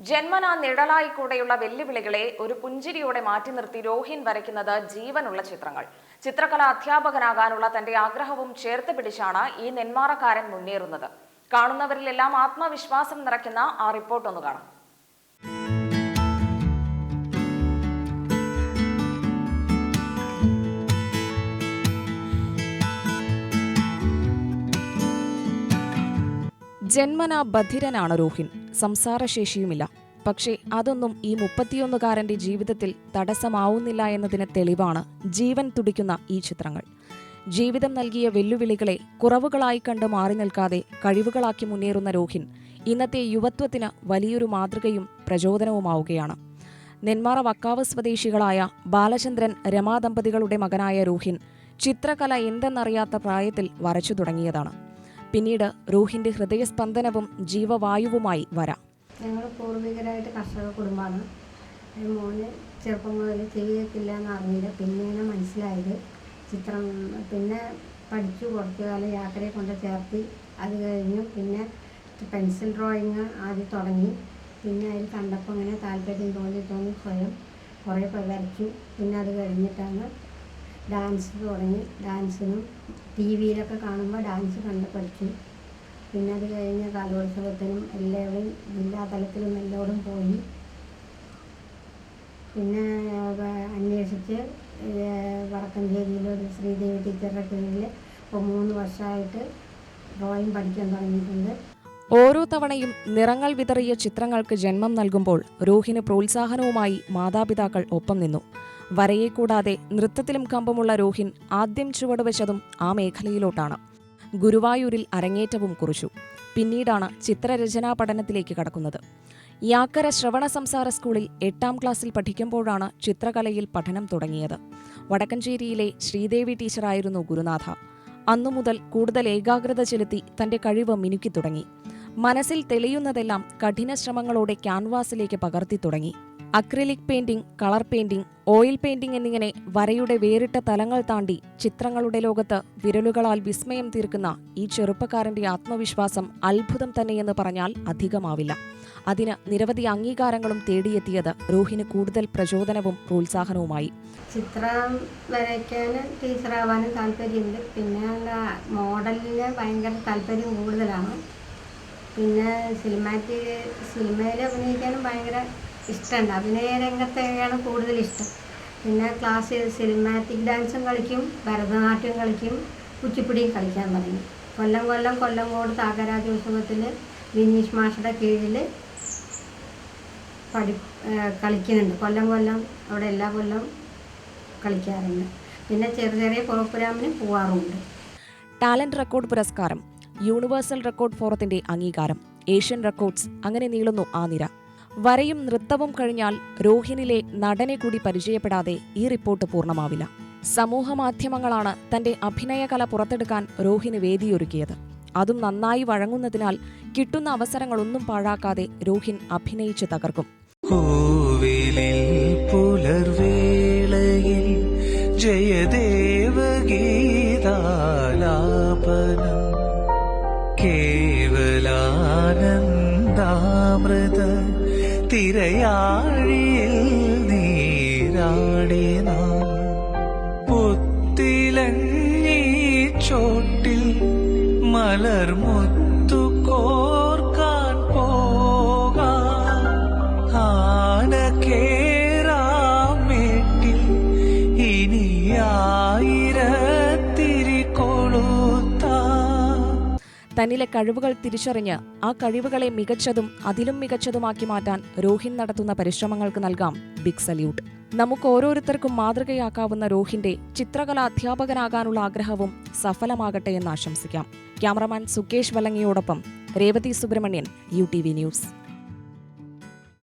ജന്മനാ നിഴലായി കൂടെയുള്ള വെല്ലുവിളികളെ ഒരു പുഞ്ചിരിയോടെ മാറ്റി നിർത്തി രോഹിൻ വരയ്ക്കുന്നത് ജീവനുള്ള ചിത്രങ്ങൾ. ചിത്രകല അധ്യാപകനാകാനുള്ള തന്റെ ആഗ്രഹവും ചേർത്ത് പിടിച്ചാണ് ഈ നെന്മാറക്കാരൻ മുന്നേറുന്നത്. കാണുന്നവരിലെല്ലാം ആത്മവിശ്വാസം നിറയ്ക്കുന്ന ആ റിപ്പോർട്ട് ഒന്ന് കാണാം. ജന്മന ബധിരനാണ് രോഹിൻ. സംസാരശേഷിയുമില്ല. പക്ഷേ അതൊന്നും ഈ മുപ്പത്തിയൊന്നുകാരന്റെ ജീവിതത്തിൽ തടസ്സമാവുന്നില്ല എന്നതിന് തെളിവാണ് ജീവൻ തുടിക്കുന്ന ഈ ചിത്രങ്ങൾ. ജീവിതം നൽകിയ വെല്ലുവിളികളെ കുറവുകളായി കണ്ട് മാറി നിൽക്കാതെ കഴിവുകളാക്കി മുന്നേറുന്ന രോഹിൻ ഇന്നത്തെ യുവത്വത്തിന് വലിയൊരു മാതൃകയും പ്രചോദനവുമാവുകയാണ്. നെന്മാറ വക്കാവ് സ്വദേശികളായ ബാലചന്ദ്രൻ രമാദമ്പതികളുടെ മകനായ രോഹിൻ ചിത്രകല എന്തെന്നറിയാത്ത പ്രായത്തിൽ വരച്ചു തുടങ്ങിയതാണ്. പിന്നീട് റൂഹിന്റെ ഹൃദയസ്പന്ദനവും ജീവവായുവുമായി വരാം. ഞങ്ങൾ പൂർവികരായിട്ട് കർഷക കുടുംബമാണ്. മോന് ചെറുപ്പം മുതൽ ചെയ്യത്തില്ല എന്ന് അറിഞ്ഞില്ല. പിന്നെയാണ് മനസ്സിലായത്. ചിത്രം പിന്നെ പഠിച്ചു കുറച്ചു കാലം യാത്രയെ കൊണ്ട് ചേർത്തി. അത് കഴിഞ്ഞു പിന്നെ പെൻസിൽ ഡ്രോയിങ് ആദ്യം തുടങ്ങി. പിന്നെ അതിൽ കണ്ടപ്പോൾ ഇങ്ങനെ താല്പര്യം തോന്നി തോന്നി സ്വയം കുറേ വരച്ചു. പിന്നെ അത് കഴിഞ്ഞിട്ടാണ് ഡാൻസ് തുടങ്ങി ഡാൻസിനും ടി വിയിലൊക്കെ കാണുമ്പോൾ ഡാൻസ് കണ്ട് പഠിച്ചു. പിന്നെ അത് കഴിഞ്ഞ് കലോത്സവത്തിനും എല്ലാവരും ജില്ലാതലത്തിലും എല്ലാവരും പോയി. പിന്നെ അന്വേഷിച്ച് വടക്കഞ്ചേരിയിലൊരു ശ്രീദേവി ടീച്ചറുടെ കീഴിൽ ഇപ്പോൾ മൂന്ന് വർഷമായിട്ട് ഡ്രോയിങ് പഠിക്കാൻ തുടങ്ങിയിട്ടുണ്ട്. ഓരോ തവണയും നിറങ്ങൾ വിതറിയ ചിത്രങ്ങൾക്ക് ജന്മം നൽകുമ്പോൾ റൂഹിന് പ്രോത്സാഹനവുമായി മാതാപിതാക്കൾ ഒപ്പം നിന്നു. വരയെ കൂടാതെ നൃത്തത്തിലും കമ്പമുള്ള രോഹിൻ ആദ്യം ചുവടുവെച്ചതും ആ മേഖലയിലോട്ടാണ്. ഗുരുവായൂരിൽ അരങ്ങേറ്റവും കുറിച്ചു. പിന്നീടാണ് ചിത്രരചനാ പഠനത്തിലേക്ക് കടക്കുന്നത്. യാക്കര ശ്രവണ സംസാര സ്കൂളിൽ എട്ടാം ക്ലാസ്സിൽ പഠിക്കുമ്പോഴാണ് ചിത്രകലയിൽ പഠനം തുടങ്ങിയത്. വടക്കഞ്ചേരിയിലെ ശ്രീദേവി ടീച്ചറായിരുന്നു ഗുരുനാഥ. അന്നു മുതൽ കൂടുതൽ ഏകാഗ്രത ചെലുത്തി തന്റെ കഴിവ് മിനുക്കി തുടങ്ങി. മനസ്സിൽ തെളിയുന്നതെല്ലാം കഠിന ശ്രമങ്ങളോടെ ക്യാൻവാസിലേക്ക് പകർത്തി തുടങ്ങി. Acrylic painting colour painting oil painting എന്നിങ്ങനെ വരയുടെ വേറിട്ട തലങ്ങൾ താണ്ടി ചിത്രങ്ങളുടെ ലോകത്ത് വിരലുകളാൽ വിസ്മയം തീർക്കുന്ന ഈ ചെറുപ്പക്കാരന്റെ ആത്മവിശ്വാസം അത്ഭുതം തന്നെയെന്ന് പറഞ്ഞാൽ അധികമാവില്ല. അതിന് നിരവധി അംഗീകാരങ്ങളും തേടിയെത്തിയത് രോഹിന് കൂടുതൽ പ്രചോദനവും പ്രോത്സാഹനവുമായി. ചിത്രം വരയ്ക്കാനും ടീച്ചറാവാനും താല്പര്യമുണ്ട്. പിന്നെ മോഡലിന് ഭയങ്കര താല്പര്യം കൂടുതലാണ്. പിന്നെ സിനിമാറ്റിക് സിനിമയിൽ അഭിനയിക്കാനും ഭയങ്കര ഇഷ്ടമുണ്ട് അഭിനയ രംഗത്തെയാണ് കൂടുതൽ ഇഷ്ടം. പിന്നെ ക്ലാസ് സിനിമാറ്റിക് ഡാൻസും കളിക്കും ഭരതനാട്യം കളിക്കും കുച്ചിപ്പുടിയും കളിക്കാൻ തുടങ്ങി. കൊല്ലം കൊല്ലം കൊല്ലങ്കോട് താകരാജോത്സവത്തിൽ വിനീഷ് മാഷയുടെ കീഴിൽ പഠി കളിക്കുന്നുണ്ട്. കൊല്ലം കൊല്ലം അവിടെ എല്ലാ കൊല്ലം കളിക്കാറുണ്ട്. പിന്നെ ചെറിയ ചെറിയ പ്രോഗ്രാമിന് പോവാറുമുണ്ട് ടാലന്റ് റെക്കോർഡ് പുരസ്കാരം യൂണിവേഴ്സൽ റെക്കോർഡ് ഫോറത്തിന്റെ അംഗീകാരം ഏഷ്യൻ റെക്കോർഡ്സ് അങ്ങനെ നീളുന്നു ആ നിര. വരയും നൃത്തവും കഴിഞ്ഞാൽ രോഹിണിലെ നടനെ കൂടി പരിചയപ്പെടാതെ ഈ റിപ്പോർട്ട് പൂർണമാവില്ല. സമൂഹ മാധ്യമങ്ങളാണ് തന്റെ അഭിനയകല പുറത്തെടുക്കാൻ രോഹിന് വേദിയൊരുക്കിയത്. അതും നന്നായി വഴങ്ങുന്നതിനാൽ കിട്ടുന്ന അവസരങ്ങളൊന്നും പാഴാക്കാതെ രോഹിൻ അഭിനയിച്ച് തകർക്കും. പുലർവേളയിൽ ജയദേവഗീതാലാപനം കേവലാനന്ദാമൃത തിരയാഴിയിൽ നീരാടി നാം. പുത്തിലഞ്ഞി ചോട്ടിൽ മലർമുത്തു തന്നിലെ കഴിവുകൾ തിരിച്ചറിഞ്ഞ് ആ കഴിവുകളെ മികച്ചതും അതിലും മികച്ചതുമാക്കി മാറ്റാൻ രോഹിൻ നടത്തുന്ന പരിശ്രമങ്ങൾക്ക് നൽകാം ബിഗ് സല്യൂട്ട്. നമുക്ക് ഓരോരുത്തർക്കും മാതൃകയാക്കാവുന്ന രോഹിന്റെ ചിത്രകലാ അധ്യാപകനാകാനുള്ള ആഗ്രഹവും സഫലമാകട്ടെ എന്ന് ആശംസിക്കാം. Cameraman Sukesh വലങ്ങിയോടൊപ്പം Revathi Subramanian U T V news.